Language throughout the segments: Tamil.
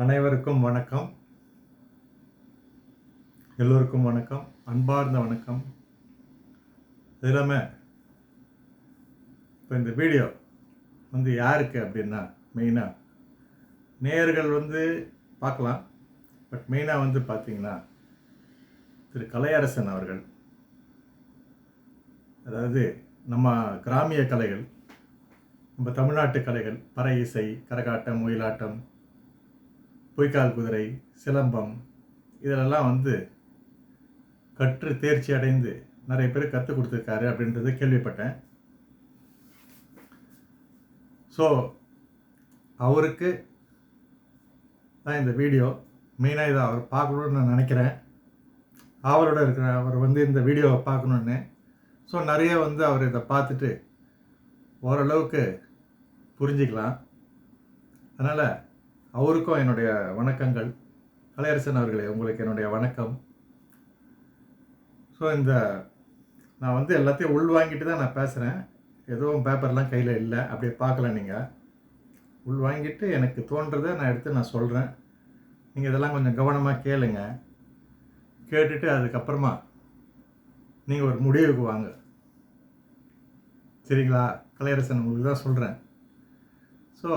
அனைவருக்கும் வணக்கம். எல்லோருக்கும் வணக்கம். அன்பார்ந்த வணக்கம். அது இல்லாமல் இப்போ இந்த வீடியோ வந்து யாருக்கு அப்படின்னா மெயினாக நேயர்கள் வந்து பார்க்கலாம். பட் மெயினாக வந்து பார்த்தீங்கன்னா திரு கலையரசன் அவர்கள். அதாவது நம்ம கிராமிய கலைகள் நம்ம தமிழ்நாட்டு கலைகள் பறை இசை கரகாட்டம் ஒயிலாட்டம் பொய்க்கால் குதிரை சிலம்பம் இதிலெல்லாம் வந்து கற்று தேர்ச்சி அடைந்து நிறைய பேர் கற்றுக் கொடுத்துருக்காரு அப்படின்றத கேள்விப்பட்டேன். ஸோ அவருக்கு தான் இந்த வீடியோ மெயினாக இதை அவர் பார்க்கணுன்னு நான் நினைக்கிறேன். ஆவலோட இருக்கிற அவர் வந்து இந்த வீடியோவை பார்க்கணுன்னு ஸோ நிறைய வந்து அவர் இதை பார்த்துட்டு ஓரளவுக்கு புரிஞ்சிக்கலாம். அதனால் அவருக்கும் என்னுடைய வணக்கங்கள். கலையரசன் அவர்களே உங்களுக்கு என்னுடைய வணக்கம். ஸோ இந்த நான் வந்து எல்லாத்தையும் உள் வாங்கிட்டு தான் நான் பேசுகிறேன் எதுவும் பேப்பர்லாம் கையில் இல்லை. அப்படியே பார்க்கல நீங்கள் உள் வாங்கிட்டு எனக்கு தோன்றதை நான் எடுத்து நான் சொல்கிறேன் நீங்கள் இதெல்லாம் கொஞ்சம் கவனமாக கேளுங்க. கேட்டுட்டு அதுக்கப்புறமா நீங்கள் ஒரு முடிவுக்கு வாங்க. சரிங்களா? கலையரசன் உங்களுக்கு தான் சொல்கிறேன் ஸோ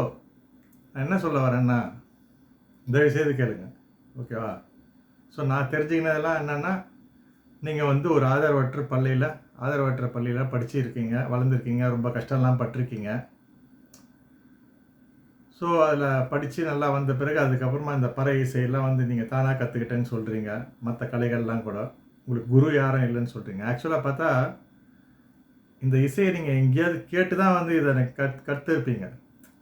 நான் என்ன சொல்ல வரேன்னா தயவு செய்து கேளுங்க ஓகேவா ஸோ நான் தெரிஞ்சுக்கினதெல்லாம் என்னென்னா நீங்கள் வந்து ஒரு ஆதரவற்ற பள்ளியில் ஆதரவற்ற பள்ளியில் படிச்சிருக்கீங்க வளர்ந்துருக்கீங்க ரொம்ப கஷ்டம்லாம் பட்டிருக்கீங்க. ஸோ அதில் படித்து நல்லா வந்த பிறகு அதுக்கப்புறமா இந்த பறை இசையெல்லாம் வந்து நீங்கள் தானாக கற்றுக்கிட்டேன்னு சொல்கிறீங்க மற்ற கலைகள்லாம் கூட. உங்களுக்கு குரு யாரும் இல்லைன்னு சொல்கிறீங்க ஆக்சுவலாக பார்த்தா இந்த இசையை நீங்கள் எங்கேயாவது கேட்டு தான் வந்து இதை கத் கற்றுருப்பீங்க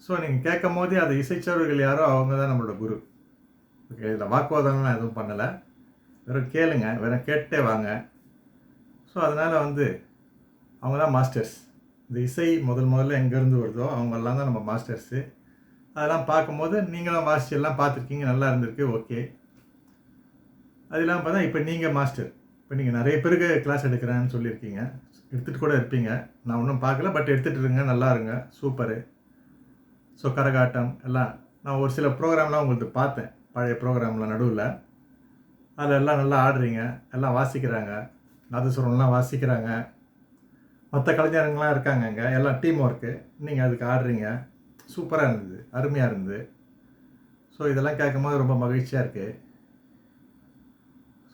ஸோ நீங்கள் கேட்கும் போதே அதை இசைச்சவர்கள் யாரோ அவங்க தான் நம்மளோட குரு. ஓகே இதில் வாக்குவாதம்லாம் எதுவும் பண்ணலை. வெறும் கேளுங்க வெறும் கேட்டே வாங்க. ஸோ அதனால் வந்து அவங்க தான் மாஸ்டர்ஸ் இந்த இசை முதல் முதல்ல எங்கேருந்து வருதோ அவங்கெல்லாம் தான் நம்ம மாஸ்டர்ஸு அதெல்லாம் பார்க்கும்போது நீங்களும் மாஸ்டர்லாம் எல்லாம் பார்த்துருக்கீங்க நல்லா இருந்திருக்கு ஓகே அது இல்லாமல் பார்த்தா இப்போ நீங்கள் மாஸ்டர் இப்போ நீங்கள் நிறைய பேருக்கு கிளாஸ் எடுக்கிறேன்னு சொல்லியிருக்கீங்க. எடுத்துகிட்டு கூட இருப்பீங்க. நான் ஒன்றும் பார்க்கல பட் எடுத்துகிட்டு இருங்க நல்லா இருங்க. சூப்பரு ஸோ கரகாட்டம் எல்லாம் நான் ஒரு சில ப்ரோக்ராம்லாம் உங்களுக்கு பார்த்தேன். பழைய ப்ரோக்ராமில் நடுவில். அதில் எல்லாம் நல்லா ஆடுறீங்க எல்லாம் வாசிக்கிறாங்க. நாதஸ்வரம்லாம் வாசிக்கிறாங்க. மற்ற கலைஞருங்களாம் இருக்காங்க அங்கே. எல்லாம் டீம் ஒர்க்கு நீங்கள் அதுக்கு ஆடுறீங்க. சூப்பராக இருந்தது அருமையாக இருந்தது. ஸோ இதெல்லாம் கேட்கும்போது ரொம்ப மகிழ்ச்சியாக இருக்குது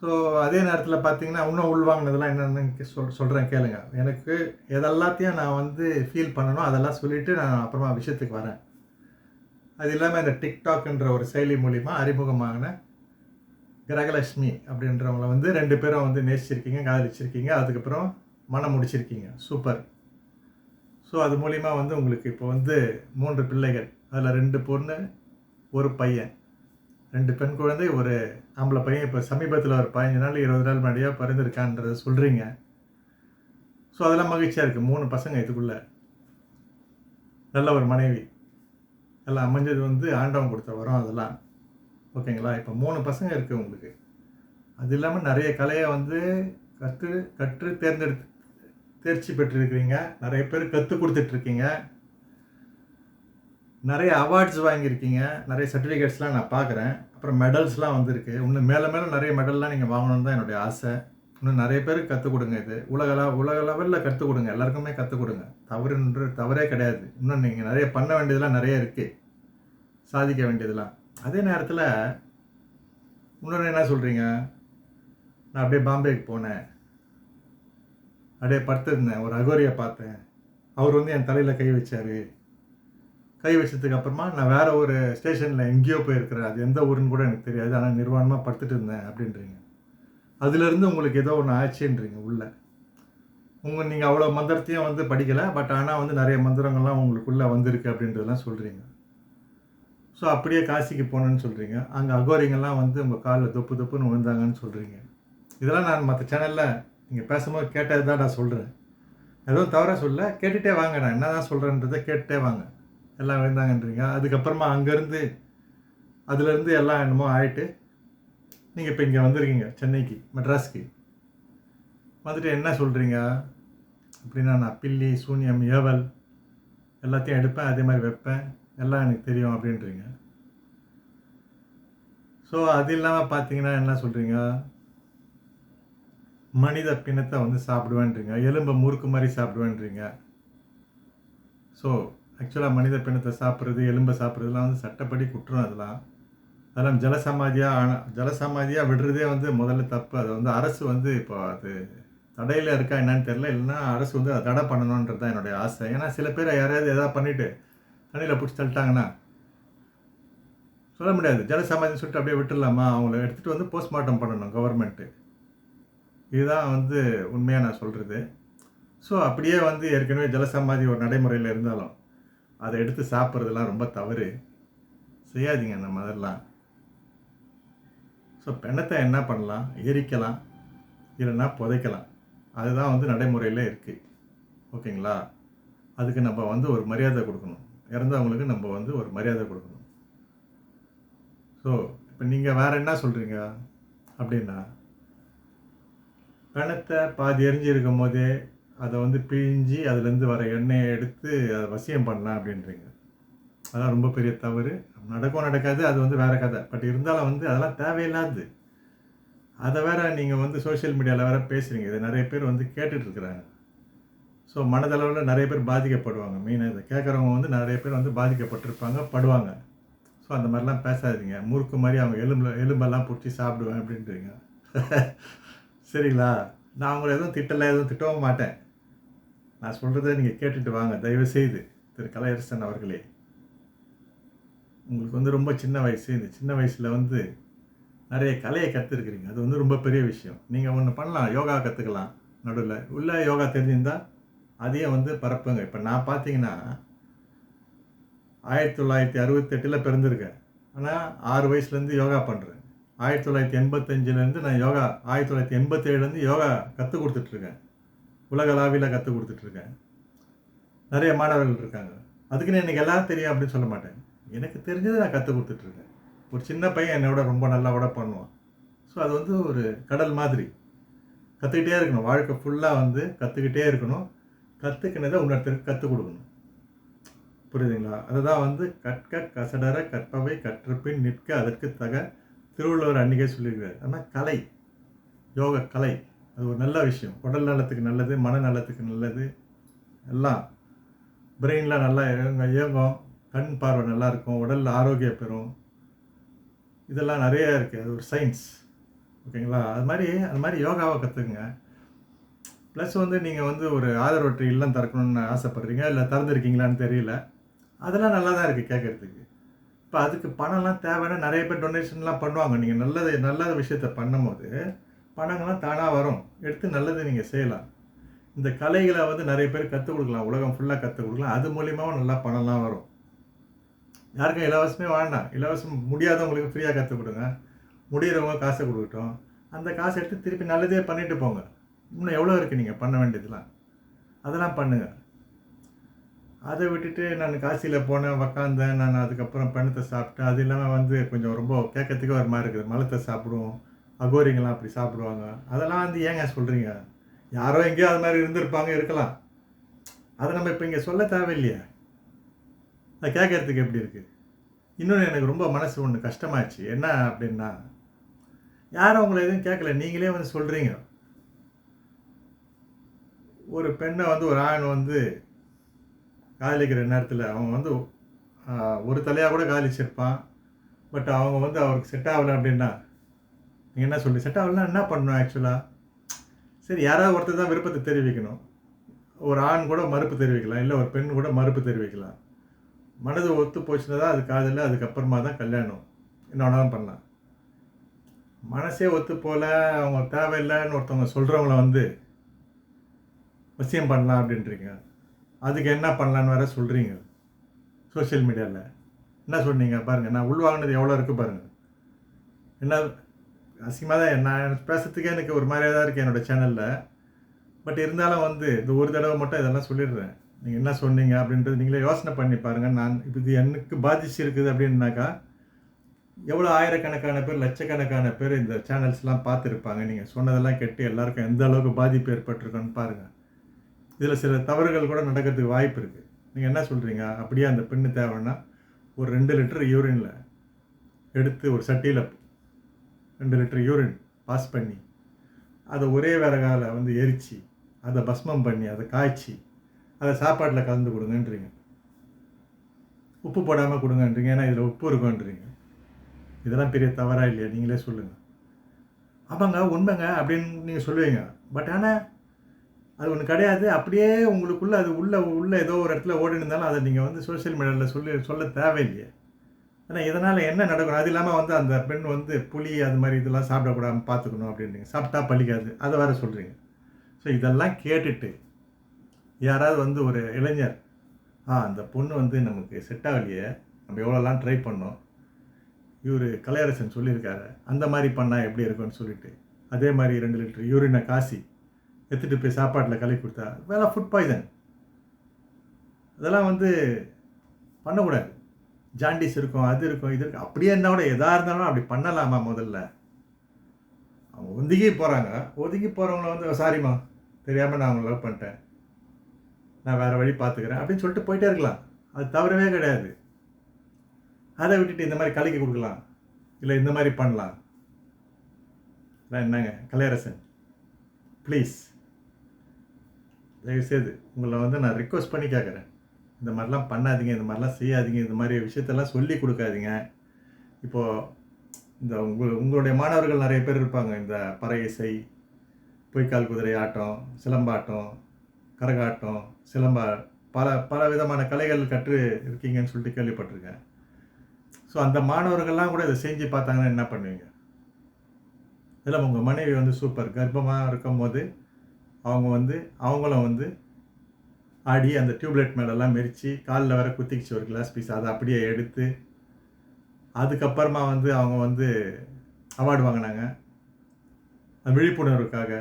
ஸோ அதே நேரத்தில் பார்த்தீங்கன்னா இன்னும் உள்வாங்கினதெல்லாம் என்னென்னு சொல் சொல்கிறேன் கேளுங்க. எனக்கு எதெல்லாத்தையும் நான் வந்து ஃபீல் பண்ணணும் அதெல்லாம் சொல்லிவிட்டு நான் அப்புறமா விஷயத்துக்கு வரேன். அது இல்லாமல் இந்த டிக்டாக்ன்ற ஒரு செயலி மூலிமா அறிமுகமாகின கிரகலட்சுமி அப்படின்றவங்கள வந்து ரெண்டு பேரும் வந்து நேசிச்சிருக்கீங்க காதலிச்சிருக்கீங்க. அதுக்கப்புறம் மனம் முடிச்சிருக்கீங்க. சூப்பர் ஸோ அது மூலிமா வந்து உங்களுக்கு இப்போ வந்து மூன்று பிள்ளைகள். அதில் ரெண்டு பொண்ணு ஒரு பையன். ரெண்டு பெண் குழந்தை ஒரு ஆம்பளை பையன். இப்போ சமீபத்தில் ஒரு பதினஞ்சு நாள் இருபது நாள் முன்னாடியாக பிறந்திருக்கான்றத சொல்கிறீங்க ஸோ அதெல்லாம் மகிழ்ச்சியாக இருக்குது மூணு பசங்க இதுக்குள்ளே. நல்ல ஒரு மனைவி. எல்லாம் அமைஞ்சது வந்து ஆண்டவன் கொடுத்த வரம் அதெல்லாம். ஓகேங்களா? இப்போ மூணு பசங்க இருக்குது உங்களுக்கு. அது இல்லாமல் நிறைய கலையை வந்து கற்று கற்று தேர்ந்தெடுத்து தேர்ச்சி பெற்றிருக்கிறீங்க. நிறைய பேர் கற்றுக் கொடுத்துட்ருக்கீங்க. நிறைய அவார்ட்ஸ் வாங்கியிருக்கீங்க. நிறைய சர்டிஃபிகேட்ஸ்லாம் நான் பார்க்குறேன். அப்புறம் மெடல்ஸ்லாம் வந்திருக்கு. இன்னும் மேலே மேலே நிறைய மெடல்லாம் நீங்கள் வாங்கணுன்னு தான் என்னுடைய ஆசை. இன்னும் நிறைய பேருக்கு கற்றுக் கொடுங்க இது. உலக உலக லெவலில் கற்றுக் கொடுங்க. எல்லாருக்குமே கற்றுக் கொடுங்க. தவறுன்ற தவறே கிடையாது. இன்னும் நீங்கள் நிறைய பண்ண வேண்டியதெல்லாம் நிறைய இருக்குது சாதிக்க வேண்டியதெல்லாம். அதே நேரத்தில் இன்னொன்று என்ன சொல்கிறீங்க நான் அப்படியே பாம்பேக்கு போனேன். அப்படியே படுத்திருந்தேன். ஒரு அகோரியை பார்த்தேன். அவர் வந்து என் தலையில் கை வச்சார். கை வச்சதுக்கு அப்புறமா நான் வேறு ஒரு ஸ்டேஷனில் எங்கேயோ போயிருக்கிறேன். அது எந்த ஊருன்னு கூட எனக்கு தெரியாது. ஆனால் நிர்வாணமாக படுத்துட்டு இருந்தேன் அப்படின்றீங்க. அதுலேருந்து உங்களுக்கு ஏதோ ஒன்று ஆச்சுன்றீங்க உள்ளே. உங்கள் நீங்கள் அவ்வளோ மந்திரத்தையும் வந்து படிக்கலை பட் ஆனால் வந்து நிறைய மந்திரங்கள்லாம் உங்களுக்குள்ளே வந்திருக்கு அப்படின்றதெல்லாம் சொல்கிறீங்க ஸோ அப்படியே காசிக்கு போனேன்னு சொல்கிறீங்க அங்கே அகோரிங்கெல்லாம் வந்து உங்கள் காலில் தொப்பு தொப்புன்னு விழுந்தாங்கன்னு சொல்கிறீங்க இதெல்லாம் நான் மற்ற சேனலில் நீங்கள் பேசும்போது கேட்டது தான் நான் சொல்கிறேன் எதுவும் தவற சொல்ல கேட்டுகிட்டே வாங்க. நான் என்ன தான் சொல்கிறேன்றதை கேட்டுட்டே வாங்க. எல்லாம் விழுந்தாங்கன்றீங்க. அதுக்கப்புறமா அங்கேருந்து அதுலேருந்து எல்லாம் என்னமோ ஆகிட்டு நீங்கள் இப்போ இங்கே வந்திருக்கீங்க சென்னைக்கு மெட்ராஸ்க்கு. வந்துட்டு என்ன சொல்கிறீங்க அப்படின்னா நான் பில்லி சூன்யம் ஏவல் எல்லாத்தையும் எடுப்பேன் அதே மாதிரி வைப்பேன். எல்லாம் எனக்கு தெரியும் அப்படின்றீங்க. ஸோ அது இல்லாமல் பார்த்தீங்கன்னா என்ன சொல்கிறீங்க மனித பிணத்தை வந்து சாப்பிடுவேன்றீங்க. எலும்பை முறுக்கு மாதிரி சாப்பிடுவேன்றீங்க. ஸோ ஆக்சுவலாக மனித பிணத்தை சாப்பிட்றது எலும்பை சாப்பிட்றதுலாம் வந்து சட்டப்படி குற்றம் அதெல்லாம். அதெல்லாம் ஜலசமாதியாக ஆனால் ஜலசமாதியாக விடுறதே வந்து முதல்ல தப்பு. அதை வந்து அரசு வந்து இப்போ அது தடையில் இருக்கா என்னன்னு தெரில இல்லைன்னா அரசு வந்து அதை தடை பண்ணணுன்றது தான் என்னுடைய ஆசை. ஏன்னா சில பேர் யாரையாவது எதாவது பண்ணிவிட்டு தண்ணியில் பிடிச்சி தள்ளிட்டாங்கன்னா சொல்ல முடியாது. ஜலசமாதின்னு சொல்லிட்டு அப்படியே விட்டுடலாமா? அவங்கள எடுத்துகிட்டு வந்து போஸ்ட்மார்ட்டம் பண்ணணும் கவர்மெண்ட்டு இதுதான் வந்து உண்மையாக நான் சொல்கிறது ஸோ அப்படியே வந்து ஏற்கனவே ஜலசமாதி ஒரு நடைமுறையில் இருந்தாலும் அதை எடுத்து சாப்பிட்றதுலாம் ரொம்ப தவறு. செய்யாதீங்க அந்த மாதிரிலாம். ஸோ பிணத்தை என்ன பண்ணலாம்? எரிக்கலாம். இல்லைன்னா புதைக்கலாம். அதுதான் வந்து நடைமுறையில் இருக்குது ஓகேங்களா? அதுக்கு நம்ம வந்து ஒரு மரியாதை கொடுக்கணும். இறந்தவங்களுக்கு நம்ம வந்து ஒரு மரியாதை கொடுக்கணும். ஸோ இப்போ நீங்கள் வேறு என்ன சொல்கிறீங்க அப்படின்னா பிணத்தை பாதி எரிஞ்சு போதே அதை வந்து பிழிஞ்சு அதுலேருந்து வர எண்ணெயை எடுத்து அதை வசியம் பண்ணலாம் அப்படின்றீங்க. அதான் ரொம்ப பெரிய தவறு. நடக்கும் நடக்காது அது வந்து வேறு கதை. பட் இருந்தாலும் வந்து அதெல்லாம் தேவையில்லாது. அதை வேற நீங்கள் வந்து சோஷியல் மீடியாவில் வேற பேசுகிறீங்க இதை நிறைய பேர் வந்து கேட்டுட்ருக்குறாங்க. ஸோ மனதளவில் நிறைய பேர் பாதிக்கப்படுவாங்க. மெயினாக இதை. கேட்குறவங்க வந்து நிறைய பேர் வந்து பாதிக்கப்பட்டிருப்பாங்க படுவாங்க. ஸோ அந்த மாதிரிலாம் பேசாதீங்க. முறுக்கு மாதிரி அவங்க எலும்பில் எலும்பெல்லாம் பிடிச்சி சாப்பிடுவேன் அப்படின்றீங்க. சரிங்களா? நான் அவங்கள எதுவும் திட்டலை எதுவும் திட்டவும் மாட்டேன். நான் சொல்கிறத நீங்கள் கேட்டுட்டு வாங்க. தயவு செய்து. திரு கலையரசன் அவர்களே. உங்களுக்கு வந்து ரொம்ப சின்ன வயசு. இந்த சின்ன வயசில் வந்து நிறைய கலையை கற்றுருக்குறீங்க அது வந்து ரொம்ப பெரிய விஷயம். நீங்கள் ஒன்று பண்ணலாம். யோகா கற்றுக்கலாம் நடுவில் உள்ளே யோகா தெரிஞ்சிருந்தால் அதையும் வந்து பரப்புங்க. இப்போ நான் பார்த்தீங்கன்னா ஆயிரத்தி தொள்ளாயிரத்தி அறுபத்தெட்டில் பிறந்திருக்கேன். ஆனால் ஆறு வயசுலேருந்து யோகா பண்ணுறேன் ஆயிரத்தி தொள்ளாயிரத்தி எண்பத்தஞ்சிலேருந்து நான் யோகா ஆயிரத்தி தொள்ளாயிரத்தி எண்பத்தேழுலேருந்து யோகா கற்றுக் கொடுத்துட்ருக்கேன். உலகளாவியில் கற்றுக் கொடுத்துட்ருக்கேன். நிறைய மாணவர்கள் இருக்காங்க. அதுக்குன்னு எனக்கு எல்லாம் தெரியும் அப்படின்னு சொல்ல மாட்டேன். எனக்கு தெரிஞ்சதை நான் கற்றுக் கொடுத்துட்ருக்கேன். ஒரு சின்ன பையன் என்னோட ரொம்ப நல்லா கூட பண்ணுவான். ஸோ அது வந்து ஒரு கடல் மாதிரி. கற்றுக்கிட்டே இருக்கணும். வாழ்க்கை ஃபுல்லாக வந்து கற்றுக்கிட்டே இருக்கணும். கற்றுக்கினதை இன்னொருத்தருக்கு கற்றுக் கொடுக்கணும். புரியுதுங்களா? அதுதான் வந்து கற்க கசடர கற்பவை கற்றுப்பின் நிற்க அதற்கு தக. திருவள்ளுவர் அன்றைக்கே சொல்லியிருக்காரு ஆனால் கலை. யோக கலை. அது ஒரு நல்ல விஷயம். உடல் நலத்துக்கு நல்லது மன நலத்துக்கு நல்லது. எல்லாம். பிரெயினில் நல்லா இயங்கும் இயங்கும். கண் பார்வை நல்லா இருக்கும் உடலில் ஆரோக்கியம் பெறும். இதெல்லாம் நிறைய இருக்குது அது ஒரு சயின்ஸ் ஓகேங்களா? அது மாதிரி அது மாதிரி யோகாவை கற்றுக்குங்க ப்ளஸ் வந்து நீங்கள் வந்து ஒரு ஆதரவற்ற இல்லம் திறக்கணும்னு ஆசைப்பட்றீங்க இல்லை திறந்துருக்கீங்களான்னு தெரியல. அதெல்லாம் நல்லா தான் இருக்குது கேட்குறதுக்கு இப்போ அதுக்கு பணம்லாம் தேவைன்னா நிறைய பேர் டொனேஷன்லாம் பண்ணுவாங்க. நீங்கள் நல்லது நல்ல விஷயத்த பண்ணும்போது பணங்கள்லாம் தானாக வரும். எடுத்து நல்லது நீங்கள் செய்யலாம். இந்த கலைகளை வந்து நிறைய பேர் கற்றுக் கொடுக்கலாம். உலகம் ஃபுல்லாக கற்றுக் கொடுக்கலாம். அது மூலியமாகவும் நல்லா பணம்லாம் வரும். யாருக்கும் இலவசமே வேண்டாம். இலவசம் முடியாதவங்களுக்கு ஃப்ரீயாக கற்றுக் கொடுங்க முடிகிறவங்க காசை கொடுக்கட்டும். அந்த காசை எடுத்து திருப்பி நல்லதே பண்ணிட்டு போங்க. இன்னும் எவ்வளோ இருக்குது நீங்கள் பண்ண வேண்டியதுலாம் அதெல்லாம் பண்ணுங்கள் அதை விட்டுட்டு நான் காசியில் போனேன் உக்காந்தேன். நான் அதுக்கப்புறம் பணத்தை சாப்பிட்டேன் அது இல்லாமல் வந்து கொஞ்சம் ரொம்ப கேட்கறதுக்கே ஒரு மாதிரி இருக்குது. மலத்தை சாப்பிடுவோம். அகோரிங்கெல்லாம் அப்படி சாப்பிடுவாங்க. அதெல்லாம் வந்து ஏங்க சொல்கிறீங்க யாரோ எங்கேயோ அது மாதிரி இருந்திருப்பாங்க இருக்கலாம். அதை நம்ம இப்போ இங்கே சொல்ல தேவையில்லையே. அதை கேட்கறதுக்கு எப்படி இருக்குது இன்னொன்று எனக்கு ரொம்ப மனசு ஒன்று கஷ்டமாச்சு என்ன அப்படின்னா யாரும் உங்களை எதுவும் கேட்கல. நீங்களே வந்து சொல்கிறீங்க ஒரு பெண்ணை வந்து ஒரு ஆண் வந்து காதலிக்கிற நேரத்தில் அவன் வந்து ஒரு தலையாக கூட காதலிச்சிருப்பான். பட் அவங்க வந்து அவருக்கு செட் ஆகலை அப்படின்னா நீங்கள் என்ன சொல்லி செட் ஆகலைன்னா என்ன பண்ணணும் ஆக்சுவலாக சரி யாராவது ஒருத்தர் தான் விருப்பத்தை தெரிவிக்கணும். ஒரு ஆண் கூட மறுப்பு தெரிவிக்கலாம். இல்லை ஒரு பெண் கூட மறுப்பு தெரிவிக்கலாம். மனது ஒத்து போச்சுன்னா தான் அது காதல் அதுக்கப்புறமா தான் கல்யாணம். என்னோட வேணாலும் பண்ணலாம். மனசே ஒத்து போல அவங்க தேவையில்லைன்னு ஒருத்தவங்க சொல்கிறவங்கள வந்து வசியம் பண்ணலாம் அப்படின்றீங்க. அதுக்கு என்ன பண்ணலான்னு வேற சொல்கிறீங்க சோஷியல் மீடியாவில் என்ன சொன்னீங்க? பாருங்கள் நான் உள்வாங்கினது எவ்வளோ இருக்குது பாருங்கள் என்ன அசிங்கமாக தான் நான் பேசுறதுக்கே எனக்கு ஒரு மாதிரியாக தான் இருக்குது என்னோடய சேனலில் பட் இருந்தாலும் வந்து இந்த ஒரு தடவை மட்டும் இதெல்லாம் சொல்லிடுறேன். நீங்கள் என்ன சொன்னீங்க அப்படின்றது நீங்களே யோசனை பண்ணி பாருங்கள் நான் இப்போ இது எனக்கு பாதிச்சு இருக்குது அப்படின்னாக்கா எவ்வளோ ஆயிரக்கணக்கான பேர் லட்சக்கணக்கான பேர் இந்த சேனல்ஸ்லாம் பார்த்துருப்பாங்க. நீங்கள் சொன்னதெல்லாம் கேட்டு எல்லாருக்கும் எந்த அளவுக்கு பாதிப்பு ஏற்பட்டிருக்குன்னு பாருங்கள் இதில் சில தவறுகள் கூட நடக்கிறதுக்கு வாய்ப்பு இருக்குது நீங்கள் என்ன சொல்கிறீங்க அப்படியே அந்த பெண்ணு தேவைன்னா ஒரு ரெண்டு லிட்டர் யூரினில் எடுத்து ஒரு சட்டியில் ரெண்டு லிட்டர் யூரின் பாஸ் பண்ணி அதை ஒரே விறகால வந்து எரித்து அதை பஸ்மம் பண்ணி அதை காய்ச்சி அதை சாப்பாட்டில் கலந்து கொடுங்கன்றீங்க. உப்பு போடாமல் கொடுங்கன்றீங்க. ஏன்னா இதில் உப்பு இருக்குன்றீங்க. இதெல்லாம் பெரிய தவறாக இல்லையா? நீங்களே சொல்லுங்கள் ஆமாங்க உண்மைங்க அப்படின்னு நீங்கள் சொல்லுவீங்க. பட் ஆனால் அது ஒன்று கிடையாது. அப்படியே உங்களுக்குள்ளே அது உள்ள உள்ள ஏதோ ஒரு இடத்துல ஓடி இருந்தாலும் அதை நீங்கள் வந்து சோஷியல் மீடியாவில் சொல்லி சொல்ல தேவையில்லையே. ஏன்னா இதனால் என்ன நடக்கணும் அது இல்லாமல் வந்து அந்த பெண் வந்து புளி அது மாதிரி இதெல்லாம் சாப்பிடக்கூடாமல் பார்த்துக்கணும் அப்படின்றீங்க. சாப்பிட்டா பழிக்காது. அதை வேறு சொல்கிறீங்க ஸோ இதெல்லாம் கேட்டுட்டு யாராவது வந்து ஒரு இளைஞர் ஆ அந்த பொண்ணு வந்து நமக்கு செட் ஆகலையே நம்ம எவ்வளோலாம் ட்ரை பண்ணோம் இவர் கலையரசன் சொல்லியிருக்காரு அந்த மாதிரி பண்ணால் எப்படி இருக்கும்னு சொல்லிட்டு. அதே மாதிரி ரெண்டு லிட்டர் யூரினை காசி எடுத்துகிட்டு போய் சாப்பாட்டில் கலக்கி கொடுத்தா வேலை ஃபுட் பாய்சன் அதெல்லாம் வந்து பண்ணக்கூடாது. ஜாண்டிஸ் இருக்கும் அது இருக்கும் இது இருக்கும். அப்படியே இருந்தால் கூட எதாக இருந்தாலும் அப்படி பண்ணலாமா முதல்ல? அவங்க ஒதுங்கி போகிறாங்க ஒதுங்கி போகிறவங்கள வந்து சாரிம்மா தெரியாமல் நான் அவங்கள லவ் பண்ணிட்டேன். நான் வேறு வழி பார்த்துக்கிறேன் அப்படின்னு சொல்லிட்டு போயிட்டே இருக்கலாம். அது தவறவே கிடையாது. அதை விட்டுட்டு இந்த மாதிரி கலக்கி கொடுக்கலாம். இல்லை இந்த மாதிரி பண்ணலாம். இல்லை என்னங்க? கலையரசன். ப்ளீஸ் தயவுசெய்து உங்களை வந்து நான் ரிக்வஸ்ட் பண்ணி கேட்குறேன். இந்த மாதிரிலாம் பண்ணாதீங்க இந்த மாதிரிலாம் செய்யாதீங்க இந்த மாதிரி விஷயத்தெல்லாம் சொல்லி கொடுக்காதீங்க. இப்போது இந்த உங்கள் உங்களுடைய மாணவர்கள் நிறைய பேர் இருப்பாங்க. இந்த பறை இசை பொய்க்கால் குதிரை ஆட்டம் சிலம்பாட்டம் கரகாட்டம் சிலம்ப பல பல விதமான கலைகள் கற்று இருக்கீங்கன்னு சொல்லிட்டு கேள்விப்பட்டிருக்கேன். ஸோ அந்த மாணவர்கள்லாம் கூட இதை செஞ்சு பார்த்தாங்கன்னா என்ன பண்ணுவீங்க? இதில் உங்கள் மனைவி வந்து சூப்பர் கர்ப்பமாக இருக்கும்போது அவங்க வந்து அவங்களும் வந்து ஆடி அந்த டியூப்லைட் மேலெல்லாம் மெரித்து காலில் வர குத்திக்கிச்சு ஒரு கிளாஸ் பீஸ். அதை அப்படியே எடுத்து அதுக்கப்புறமா வந்து அவங்க வந்து அவார்டு வாங்கினாங்க. விழிப்புணர்வுக்காக.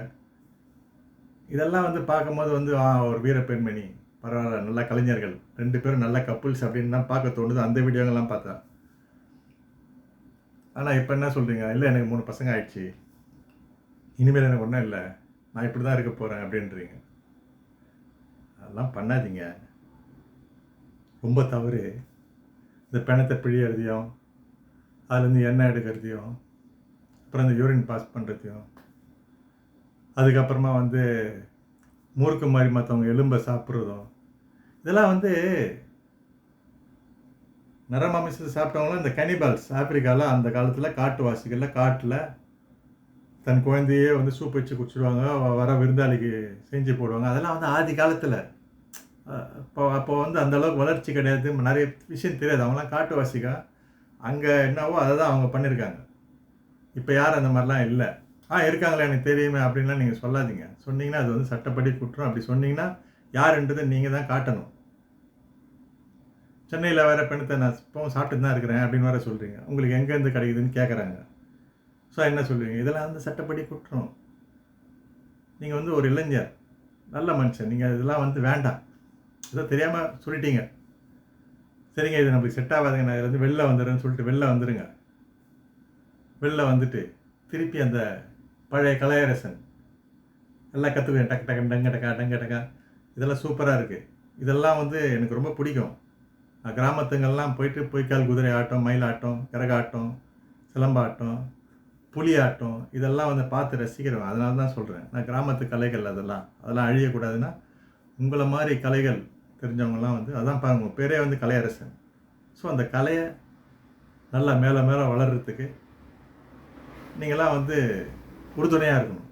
இதெல்லாம் வந்து பார்க்கும்போது வந்து ஒரு வீர பெண்மணி. பரவாயில்ல நல்ல கலைஞர்கள். ரெண்டு பேரும் நல்ல கப்புள்ஸ் அப்படின்னு தான் பார்க்க தோணுது. அந்த வீடியோங்கெல்லாம் பார்த்தா. ஆனால் இப்போ என்ன சொல்கிறீங்க இல்லை எனக்கு மூணு பசங்க ஆயிடுச்சு. இனிமேல் எனக்கு ஒன்றும் இல்லை. நான் இப்படி தான் இருக்க போகிறேன் அப்படின்றீங்க. அதெல்லாம் பண்ணாதீங்க. ரொம்ப தவறு. இந்த பிணத்தை பிழியறதையும் அதுலேருந்து எண்ணெய் எடுக்கிறதையும் அப்புறம் இந்த யூரின் பாஸ் பண்ணுறதையும் அதுக்கப்புறமா வந்து மூர்க்கு மாதிரி மற்றவங்க எலும்பை சாப்பிட்றதும் இதெல்லாம் வந்து நரமாமிசத்தை சாப்பிட்டவங்களும் இந்த கனிபால்ஸ் ஆப்பிரிக்காவில் அந்த காலத்தில் காட்டுவாசிகளில் காட்டில் தன் குழந்தையே வந்து சூப் வச்சு குடிச்சிடுவாங்க வர விருந்தாளிக்கு செஞ்சு போடுவாங்க. அதெல்லாம் வந்து ஆதி காலத்தில். இப்போ அப்போ வந்து அந்தளவுக்கு வளர்ச்சி கிடையாது. நிறைய விஷயம் தெரியாது. அவங்களாம் காட்டுவாசிக்கா அங்கே என்னவோ அதை தான் அவங்க பண்ணியிருக்காங்க இப்போ யார் அந்த மாதிரிலாம் இல்லை. ஆ இருக்காங்களே எனக்கு தெரியுமே அப்படின்லாம் நீங்கள் சொல்லாதீங்க. சொன்னீங்கன்னா அது வந்து சட்டப்படி குற்றம். அப்படி சொன்னீங்கன்னா யாருன்றது நீங்கள் தான் காட்டணும். சென்னையில் வேறு பெண்ணத்தை நான் இப்போ சாப்பிட்டு தான் இருக்கிறேன் அப்படின்னு வேறு சொல்கிறீங்க உங்களுக்கு எங்கேருந்து கிடைக்குதுன்னு கேட்குறாங்க ஸோ என்ன சொல்லுவீங்க இதெல்லாம் வந்து சட்டப்படி குற்றம். நீங்கள் வந்து ஒரு இளைஞர். நல்ல மனுஷன். நீங்கள் இதெல்லாம் வந்து வேண்டாம். இதை தெரியாமல் சொல்லிட்டீங்க. சரிங்க இது நம்மளுக்கு செட் ஆகாதுங்க. நான் இதில் வந்து வெளில வந்துடுறேன்னு சொல்லிட்டு வெளில வந்துடுங்க வெளில வந்துட்டு திருப்பி அந்த பழைய கலையரசன். எல்லாம் கற்றுக்குவேன் டக்கு டக்கு டங்க டக்கா டங்க டக்கா. இதெல்லாம் சூப்பராக இருக்குது இதெல்லாம் வந்து எனக்கு ரொம்ப பிடிக்கும். கிராமத்துங்கள்லாம் போயிட்டு பொய்க்கால் குதிரை ஆட்டம் மயிலாட்டம் கரகாட்டம் சிலம்பாட்டம் புலி ஆட்டம் இதெல்லாம் வந்து பார்த்து ரசிக்கிறேன் அதனால தான் சொல்கிறேன் நான் கிராமத்து கலைகள் அதெல்லாம். அதெல்லாம் அழியக்கூடாதுன்னா உங்களை மாதிரி கலைகள் தெரிஞ்சவங்கலாம் வந்து அதான் பாருங்க பேரே வந்து கலையரசன். ஸோ அந்த கலையை நல்லா மேலே மேலே வளர்கிறதுக்கு நீங்களாம் வந்து உறுதுணையாக இருக்கணும்.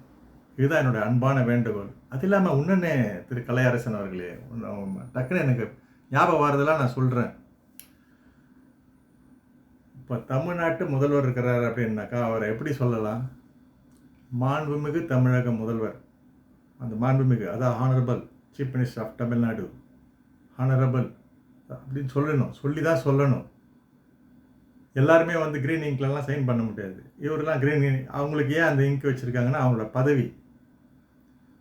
இதுதான் என்னுடைய அன்பான வேண்டுகோள். அது இல்லாமல் இன்னொன்று திரு கலையரசன் அவர்களே டக்குன்னு எனக்கு ஞாபகம் வரதெல்லாம் நான் சொல்கிறேன் இப்போ தமிழ்நாட்டு முதல்வர் இருக்கிறார் அப்படின்னாக்கா அவரை எப்படி சொல்லலாம்? மாண்புமிகு தமிழக முதல்வர். அந்த மாண்புமிகு அதான் honourable chief minister of Tamil Nadu honourable அப்படின்னு சொல்லணும் சொல்லி தான் சொல்லணும். எல்லாருமே வந்து க்ரீன் இங்க்லலாம் சைன் பண்ண முடியாது. இவரெல்லாம் க்ரீன் அவங்களுக்கு ஏன் அந்த இங்க் வச்சுருக்காங்கன்னா அவங்களோட பதவி.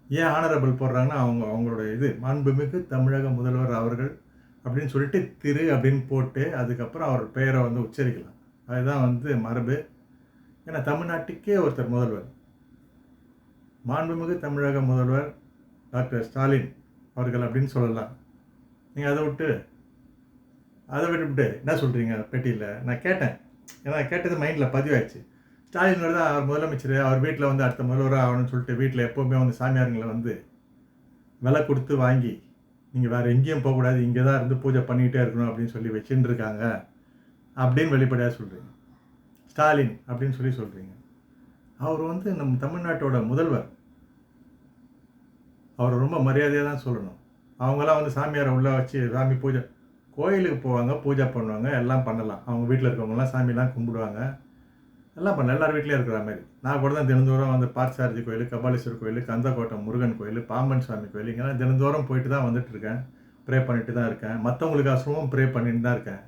ஏன் ஆனரபிள் போடுறாங்கன்னா அவங்க அவங்களோட இது மாண்புமிகு தமிழக முதல்வர் அவர்கள் அப்படின்னு சொல்லிட்டு திரு அப்படின்னு போட்டு அதுக்கப்புறம் அவர் பெயரை வந்து உச்சரிக்கலாம். அதுதான் வந்து மரபு. ஏன்னா தமிழ்நாட்டுக்கே ஒருத்தர் முதல்வர். மாண்புமிகு தமிழக முதல்வர் டாக்டர் ஸ்டாலின் அவர்கள் அப்படின்னு சொல்லலாம். நீங்கள் அதை விட்டு அதை விட்டுவிட்டு என்ன சொல்கிறீங்க பெட்டியில்? நான் கேட்டேன். ஏன்னா கேட்டது மைண்டில் பதிவாயிடுச்சு. ஸ்டாலினோட தான் அவர் முதலமைச்சர் அவர் வீட்டில் வந்து அடுத்த முதல்வராக ஆகணும்னு சொல்லிட்டு வீட்டில் எப்போவுமே வந்து சாமியாருங்களை வந்து விலை கொடுத்து வாங்கி நீங்கள் வேறு எங்கேயும் போகக்கூடாது இங்கே தான் இருந்து பூஜை பண்ணிக்கிட்டே இருக்கணும் அப்படின்னு சொல்லி வச்சுட்டு இருக்காங்க அப்படின்னு வெளிப்படையாக சொல்கிறீங்க ஸ்டாலின் அப்படின்னு சொல்லி சொல்கிறீங்க அவர் வந்து நம் தமிழ்நாட்டோட முதல்வர். அவரை ரொம்ப மரியாதையாக தான் சொல்லணும். அவங்களாம் வந்து சாமியாரை உள்ளே வச்சு சாமி பூஜை கோயிலுக்கு போவாங்க பூஜை பண்ணுவாங்க எல்லாம் பண்ணலாம். அவங்க வீட்டில் இருக்கவங்கலாம் சாமிலாம் கும்பிடுவாங்க. எல்லாம் பண்ணலாம். எல்லார் வீட்லேயும் இருக்கிற மாதிரி. நான் கூட தான் தினந்தோறும் வந்து பார்த்தசாரதி கோயில் கபாலீஸ்வரர் கோயில் கந்தக்கோட்டை முருகன் கோயில் பாம்பன் சுவாமி கோயில் இங்கெல்லாம் தினந்தோறும் போயிட்டு தான் வந்துட்டு இருக்கேன். ப்ரே பண்ணிட்டு தான் இருக்கேன். மற்றவங்களுக்கு அசுரமும் ப்ரே பண்ணிட்டு தான் இருக்கேன்.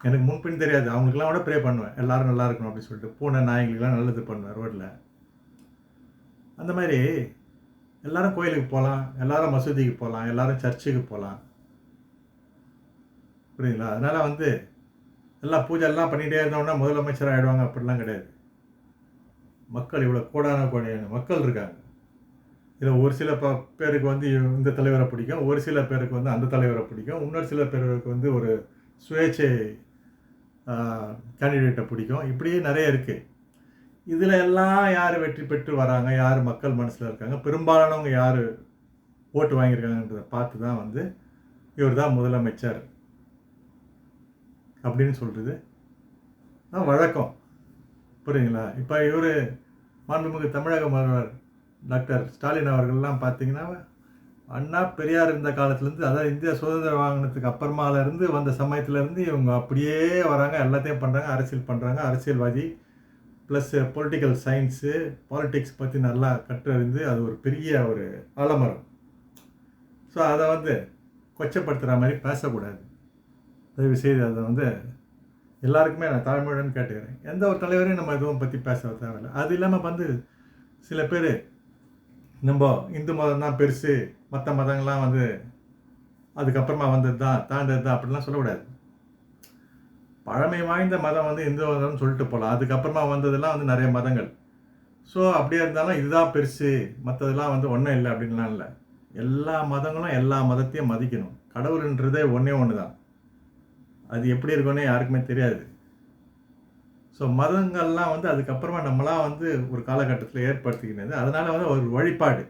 எனக்கு முன்பின் தெரியாது. அவங்களுக்குலாம் கூட ப்ரே பண்ணுவேன். எல்லாரும் நல்லா இருக்கணும் அப்படின்னு சொல்லிட்டு பூனை நாய்களுக்கெல்லாம் நல்லது பண்ணுவேன் ரோட்டில் அந்த மாதிரி எல்லாரும் கோயிலுக்கு போகலாம். எல்லாரும் மசூதிக்கு போகலாம். எல்லாரும் சர்ச்சுக்கு போகலாம். புரியுங்களா அதனால் வந்து எல்லாம் பூஜை எல்லாம் பண்ணிகிட்டே இருந்தோம்னா முதலமைச்சர் ஆகிடுவாங்க அப்படிலாம் கிடையாது. மக்கள் இவ்வளோ கோடான கோடியான மக்கள் இருக்காங்க. இதில் ஒரு சில ப பேருக்கு வந்து இந்த தலைவரை பிடிக்கும். ஒரு சில பேருக்கு வந்து அந்த தலைவரை பிடிக்கும். இன்னொரு சில பேருக்கு வந்து ஒரு சுயேட்சை கேண்டிடேட்டை பிடிக்கும். இப்படியே நிறைய இருக்குது இதில் எல்லாம் யார் வெற்றி பெற்று வராங்க? யார் மக்கள் மனசில் இருக்காங்க? பெரும்பாலானவங்க யார் ஓட்டு வாங்கியிருக்காங்கன்றதை பார்த்து தான் வந்து இவர் தான் முதலமைச்சர். அப்படின்னு சொல்கிறது தான் வழக்கம். புரியுங்களா இப்போ இவர் மாண்புமிகு தமிழக முதல்வர் டாக்டர் ஸ்டாலின் அவர்கள்லாம் பார்த்தீங்கன்னா அண்ணா பெரியார் இருந்த காலத்துலேருந்து அதாவது இந்தியா சுதந்திரம் வாங்கினதுக்கு அப்புறமாலேருந்து வந்த சமயத்துலேருந்து இவங்க அப்படியே வராங்க எல்லாத்தையும் பண்ணுறாங்க அரசியல் பண்ணுறாங்க அரசியல்வாதி ப்ளஸ் பொலிட்டிக்கல் சயின்ஸு பாலிட்டிக்ஸ் பற்றி நல்லா கற்றறிந்து அது ஒரு பெரிய ஒரு ஆலமரம். ஸோ அதை வந்து கொச்சப்படுத்துகிற மாதிரி பேசக்கூடாது. தயவு செய்து அதை வந்து எல்லாருக்குமே நான் தாழ்மையுடன் கேட்டுக்கிறேன். எந்த ஒரு தலைவரையும் நம்ம எதுவும் பற்றி பேச தேவையில்லை. அது இல்லாமல் வந்து சில பேர் நம்ம இந்து மதம் தான் பெருசு மற்ற மதங்கள்லாம் வந்து அதுக்கப்புறமா வந்தது தான் தாண்டது தான் அப்படிலாம் சொல்லக்கூடாது. பழமை வாய்ந்த மதம் வந்து இந்து மதம்னு சொல்லிட்டு போகலாம் அதுக்கப்புறமா வந்ததெல்லாம் வந்து நிறைய மதங்கள். ஸோ அப்படியே இருந்தாலும் இதுதான் பெருசு மற்றதெல்லாம் வந்து ஒன்றும் இல்லை அப்படின்லாம் இல்லை. எல்லா மதங்களும் எல்லா மதத்தையும் மதிக்கணும். கடவுள்ன்றதே ஒன்றே ஒன்று தான் அது எப்படி இருக்குன்னே யாருக்குமே தெரியாது. ஸோ மதங்கள்லாம் வந்து அதுக்கப்புறமா நம்மளாம் வந்து ஒரு காலகட்டத்தில் ஏற்படுத்திக்கினது. அதனால் வந்து ஒரு வழிபாடு.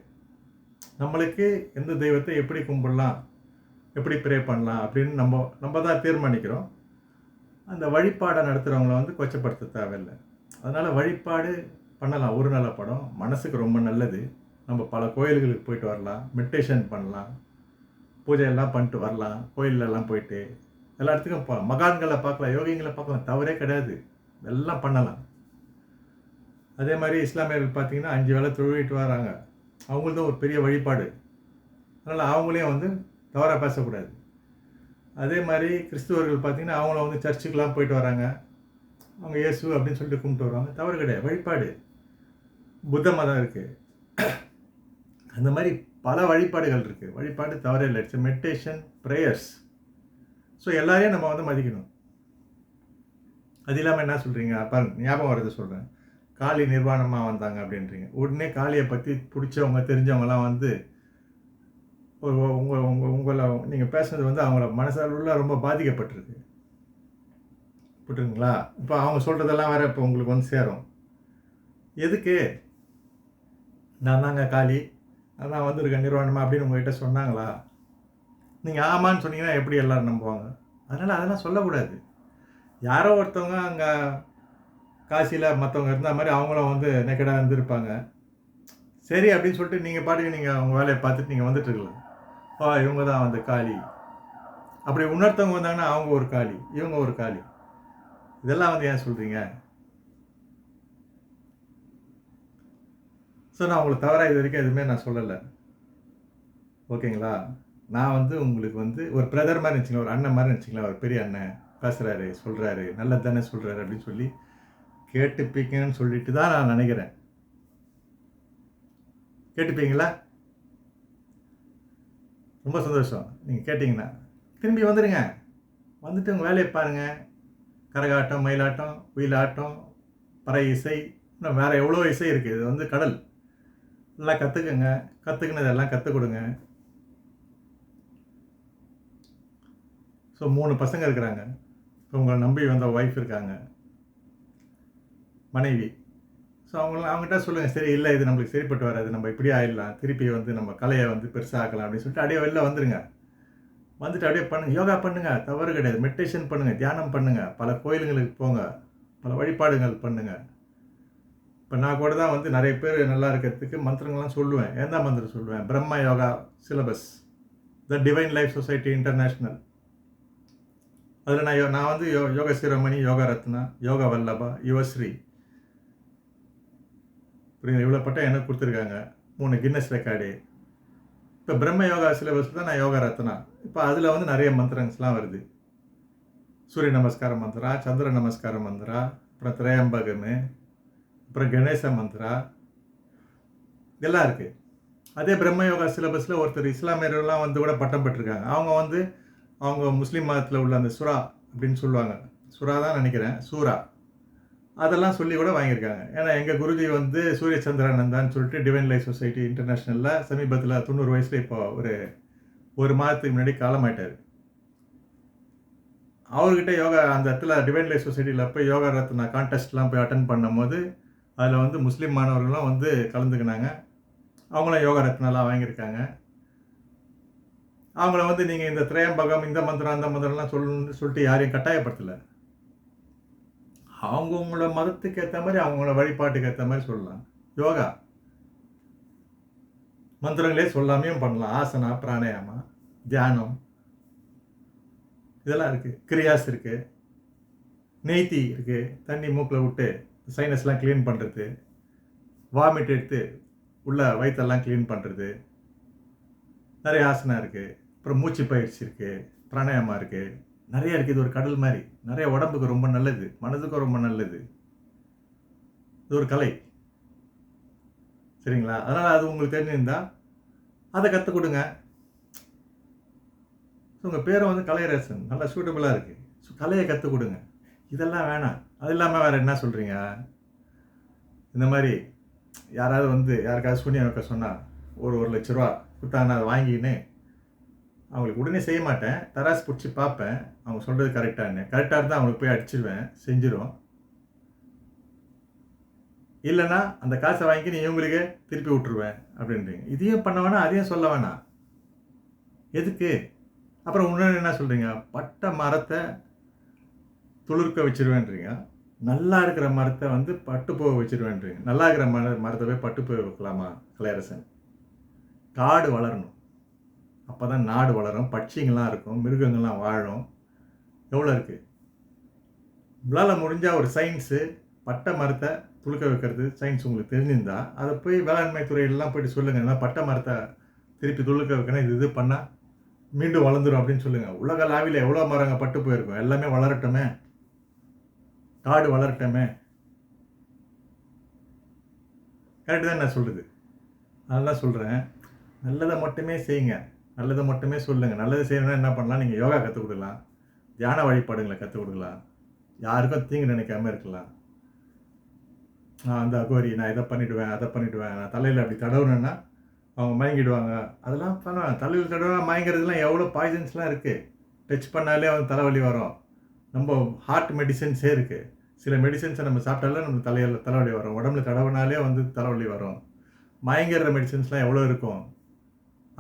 நம்மளுக்கு எந்த தெய்வத்தை எப்படி கும்பிடலாம் எப்படி ப்ரே பண்ணலாம் அப்படின்னு நம்ம நம்ம தான் தீர்மானிக்கிறோம். அந்த வழிபாடை நடத்துகிறவங்கள வந்து கொச்சப்படுத்த தேவையில்லை. அதனால் வழிபாடு பண்ணலாம். ஒரு நல்ல படம். மனசுக்கு ரொம்ப நல்லது. நம்ம பல கோயில்களுக்கு போயிட்டு வரலாம். மெடிடேஷன் பண்ணலாம். பூஜையெல்லாம் பண்ணிட்டு வரலாம். கோயிலெல்லாம் போயிட்டு எல்லா இடத்துக்கும் போகலாம் மகான்களை பார்க்கலாம் யோகிங்களை பார்க்கலாம் தவறே கிடையாது. எல்லாம் பண்ணலாம். அதே மாதிரி இஸ்லாமியர்கள் பார்த்தீங்கன்னா அஞ்சு வேலை தொழுவிட்டு வராங்க. அவங்களுக்கும் ஒரு பெரிய வழிபாடு. அதனால் அவங்களையும் வந்து தவறாக பேசக்கூடாது. அதே மாதிரி கிறிஸ்துவர்கள் பார்த்தீங்கன்னா அவங்கள வந்து சர்ச்சுக்கெலாம் போயிட்டு வராங்க. அவங்க இயேசு அப்படின்னு சொல்லிட்டு கும்பிட்டு வருவாங்க. தவறு கிடையாது. வழிபாடு. புத்த மதம் இருக்குது அந்த மாதிரி பல வழிபாடுகள் இருக்குது வழிபாடு தவறே இல்லை. இட்ஸ் மெடிடேஷன் ப்ரேயர்ஸ் ஸோ எல்லாரையும் நம்ம வந்து மதிக்கணும். அது இல்லாமல் என்ன சொல்கிறீங்க பாருங்க ஞாபகம் வரது சொல்கிறேன் காளி நிர்வாணமாக வந்தாங்க அப்படின்றீங்க. உடனே காளியை பற்றி பிடிச்சவங்க தெரிஞ்சவங்கலாம் வந்து உங்கள் உங்கள் உங்களை நீங்கள் பேசுனது வந்து அவங்கள மனசளவுல ரொம்ப பாதிக்கப்பட்டிருக்கு. புரியுதுங்களா? இப்போ அவங்க சொல்கிறதெல்லாம் வேறு இப்போ உங்களுக்கு வந்து சேரும். எதுக்கு? நான் தாங்க காளி. அதான் வந்திருக்கேன் நிர்வாணமாக அப்படின்னு உங்கள்கிட்ட சொன்னாங்களா? நீங்கள் ஆமான்னு சொன்னீங்கன்னா எப்படி எல்லோரும் நம்புவாங்க? அதனால் அதெல்லாம் சொல்லக்கூடாது. யாரோ ஒருத்தவங்க அங்கே காசியில் மற்றவங்க இருந்த மாதிரி அவங்களும் வந்து நெக்கடாக இருந்திருப்பாங்க. சரி அப்படின்னு சொல்லிட்டு நீங்கள் பாட்டுக்கு நீங்கள் அவங்க வேலையை பார்த்துட்டு நீங்கள் வந்துட்டுருக்கலாம் ஓ இவங்க தான் வந்து காளி. அப்படி உணர்த்தவங்க வந்தாங்கன்னா அவங்க ஒரு காளி இவங்க ஒரு காளி. இதெல்லாம் வந்து ஏன் சொல்கிறீங்க ஸோ நான் உங்களுக்கு தவறாக இது வரைக்கும் எதுவுமே நான் சொல்லலை. ஓகேங்களா? நான் வந்து உங்களுக்கு வந்து ஒரு பிரதர் மாதிரி நினச்சிங்களா ஒரு அண்ணன் மாதிரி நினச்சிங்களா ஒரு பெரிய அண்ணன். பேசுகிறாரு சொல்கிறாரு நல்லது தானே சொல்கிறாரு அப்படின்னு சொல்லி கேட்டுப்பீங்கன்னு சொல்லிட்டு தான் நான் நினைக்கிறேன். கேட்டுப்பீங்களா? ரொம்ப சந்தோஷம். நீங்கள் கேட்டிங்கன்னா. திரும்பி வந்துடுங்க வந்துட்டு உங்கள் வேலையை பாருங்கள் கரகாட்டம் மயிலாட்டம் உயிலாட்டம் பறை இசை இன்னும் வேறு எவ்வளோ இசை இருக்குது இது வந்து கடல். நல்லா கற்றுக்குங்க கற்றுக்கினதெல்லாம் கற்றுக் கொடுங்க. ஸோ மூணு பசங்க இருக்கிறாங்க. இப்போ உங்களை நம்பி வந்த ஒய்ஃப் இருக்காங்க. மனைவி. ஸோ அவங்களாம் அவங்ககிட்ட சொல்லுங்கள் சரி இல்லை இது நம்மளுக்கு சரிப்பட்டு வராது. நம்ம இப்படி ஆயிடலாம். திருப்பி வந்து நம்ம கலையை வந்து பெருசாக ஆக்கலாம் அப்படின்னு சொல்லிட்டு அப்படியே வெளில வந்துடுங்க வந்துட்டு அப்படியே பண்ணுங்க. யோகா பண்ணுங்கள் தவறு கிடையாது. மெடிடேஷன் பண்ணுங்கள் தியானம் பண்ணுங்கள் பல கோயிலுங்களுக்கு போங்க. பல வழிபாடுகள் பண்ணுங்கள் இப்போ நான் கூட தான் வந்து நிறைய பேர் நல்லா இருக்கிறதுக்கு மந்திரங்கள்லாம் சொல்லுவேன். எந்த மந்திரம் சொல்லுவேன்? Brahma Yoga syllabus the divine life society international அதில் நான் யோ- நான் வந்து யோ யோக சிரமணி யோகா ரத்னா யோகா வல்லபா யுவஸ்ரீ புரியுது? இவ்வளோ பட்டம் எனக்கு கொடுத்துருக்காங்க. மூணு கின்னஸ் ரெக்கார்டு இப்போ பிரம்ம யோகா சிலபஸ் தான் நான் யோகா ரத்னா. இப்போ அதில் வந்து நிறைய மந்திரங்கள்ஸ்லாம் வருது. சூரிய நமஸ்கார மந்திரா சந்திர நமஸ்கார மந்திரா அப்புறம் திரையம்பகமு அப்புறம் கணேச மந்திரா. இதெல்லாம் இருக்குது அதே பிரம்ம யோகா சிலபஸில் ஒருத்தர் இஸ்லாமியர்கள்லாம் வந்து கூட பட்டம் பெற்றிருக்காங்க. அவங்க வந்து அவங்க முஸ்லீம் மதத்தில் உள்ள அந்த சுறா அப்படின்னு சொல்லுவாங்க. சுறா தான் நினைக்கிறேன். சூரா அதெல்லாம் சொல்லி கூட வாங்கியிருக்காங்க. ஏன்னா எங்கள் குருஜி வந்து சூரிய சந்திரானந்தான்னு சொல்லிட்டு டிவைன் லைஃப் சொசைட்டி இன்டர்நேஷ்னலில் சமீபத்தில் தொண்ணூறு வயசில் இப்போ ஒரு ஒரு மாதத்துக்கு முன்னாடி காலமாயிட்டார். அவர்கிட்ட யோகா அந்த இடத்துல டிவைன் லைஃப் சொசைட்டியில் போய் யோகா ரத்னா கான்டெஸ்ட்லாம் போய் அட்டன் பண்ணும்போது அதில் வந்து முஸ்லீம் மாணவர்களும் வந்து கலந்துக்கினாங்க. அவங்களும் யோகா ரத்னாலாம் வாங்கியிருக்காங்க. அவங்கள வந்து நீங்கள் இந்த திரையம்பகம் இந்த மந்திரம் அந்த மந்திரம்லாம் சொல்லணும்னு சொல்லிட்டு யாரையும் கட்டாயப்படுத்தலை. அவங்கவுங்களோட மதத்துக்கு ஏற்ற மாதிரி அவங்களோட வழிபாட்டுக்கு ஏற்ற மாதிரி சொல்லலாம். யோகா. மந்திரங்களே சொல்லாமையும் பண்ணலாம். ஆசனா பிராணாயாமா தியானம். இதெல்லாம் இருக்குது கிரியாஸ் இருக்குது நெய்த்தி இருக்குது தண்ணி மூக்கில் விட்டு சைனஸ்லாம் க்ளீன் பண்ணுறது வாமிட் எடுத்து உள்ள வயிற்றெல்லாம் க்ளீன் பண்ணுறது நிறைய ஆசனம் இருக்குது அப்புறம் மூச்சு பயிற்சி இருக்குது பிராணாயாமா இருக்குது நிறைய இருக்குது இது ஒரு கடல் மாதிரி. நிறைய உடம்புக்கு ரொம்ப நல்லது. மனதுக்கும் ரொம்ப நல்லது. இது ஒரு கலை. சரிங்களா? அதனால் அது உங்களுக்கு தெரிஞ்சிருந்தால் அதை கற்றுக் கொடுங்க. உங்கள் பேரை வந்து கலையரசன். நல்லா சூட்டபுளாக இருக்குது ஸோ கலையை கற்றுக் கொடுங்க. இதெல்லாம் வேணாம். அது இல்லாமல் வேறு என்ன சொல்கிறீங்க இந்த மாதிரி யாராவது வந்து யாருக்காவது சூனியம் வைக்க சொன்னால் ஒரு ஒரு லட்ச ரூபா கொடுத்தாங்கன்னா அதை வாங்கின்னு அவங்களுக்கு உடனே செய்ய மாட்டேன். தராசு பிடிச்சி பார்ப்பேன். அவங்க சொல்கிறது கரெக்டானு கரெக்டாக இருந்தால் அவங்களுக்கு போய் அடிச்சிடுவேன் செஞ்சிடும் இல்லைன்னா அந்த காசை வாங்கி நீ இவங்களுக்கே திருப்பி விட்டுருவேன் அப்படின்றீங்க. இதையும் பண்ண வேணாம் அதையும் சொல்ல வேணாம். எதுக்கு? அப்புறம் இன்னொன்று என்ன சொல்கிறீங்க பட்டை மரத்தை துளிர்க்க வச்சிருவேன்றீங்க. நல்லா இருக்கிற மரத்தை வந்து பட்டு போக வச்சிருவேன்றீங்க. நல்லா இருக்கிற மர மரத்தை போய் பட்டு போய் வைக்கலாமா கலையரசன் காடு வளரணும். அப்போ தான் நாடு வளரும் பட்சிங்கள்லாம் இருக்கும் மிருகங்கள்லாம் வாழும். எவ்வளோ இருக்குது உங்களால் முடிஞ்சால் ஒரு சயின்ஸு பட்டை மரத்தை துளுக்க வைக்கிறது சயின்ஸ் உங்களுக்கு தெரிஞ்சிருந்தா அதை போய் வேளாண்மை துறையிலலாம் போயிட்டு சொல்லுங்கள் இல்லை பட்டை மரத்தை திருப்பி துளுக்க வைக்கணும் இது இது பண்ணால் மீண்டும் வளர்ந்துடும் அப்படின்னு சொல்லுங்கள் உலக லாவியில் எவ்வளோ மரங்க பட்டு போயிருக்கும்? எல்லாமே வளரட்டுமே? காடு வளரட்டமே? கரெக்டு தான் நான் சொல்கிறது அதெல்லாம் சொல்கிறேன் நல்லதை மட்டுமே செய்யுங்க. நல்லதை மட்டுமே சொல்லுங்கள் நல்லது செய்யணும்னா என்ன பண்ணலாம்? நீங்கள் யோகா கற்றுக் கொடுக்கலாம். தியான வழிபாடுகளை கற்றுக் கொடுக்கலாம். யாருக்கும் தீங்கு நினைக்காம இருக்கலாம். நான் அந்த அகோரி நான் இதை பண்ணிவிடுவேன் அதை பண்ணிவிடுவேன் நான் தலையில் அப்படி தடவுனேன்னா அவங்க மயங்கிடுவாங்க. அதெல்லாம் பண்ணுவாங்க. தலையில் தடவை மயங்கிறதுலாம் எவ்வளோ பாய்சன்ஸ்லாம் இருக்குது டச் பண்ணாலே வந்து தலைவலி வரும். நம்ம ஹார்ட் மெடிசன்ஸே இருக்குது சில மெடிசன்ஸை நம்ம சாப்பிட்டாலே நம்ம தலையில் தலைவலி வரும். உடம்புல தடவினாலே வந்து தலைவலி வரும். மயங்கிற மெடிசன்ஸ்லாம் எவ்வளோ இருக்கும்?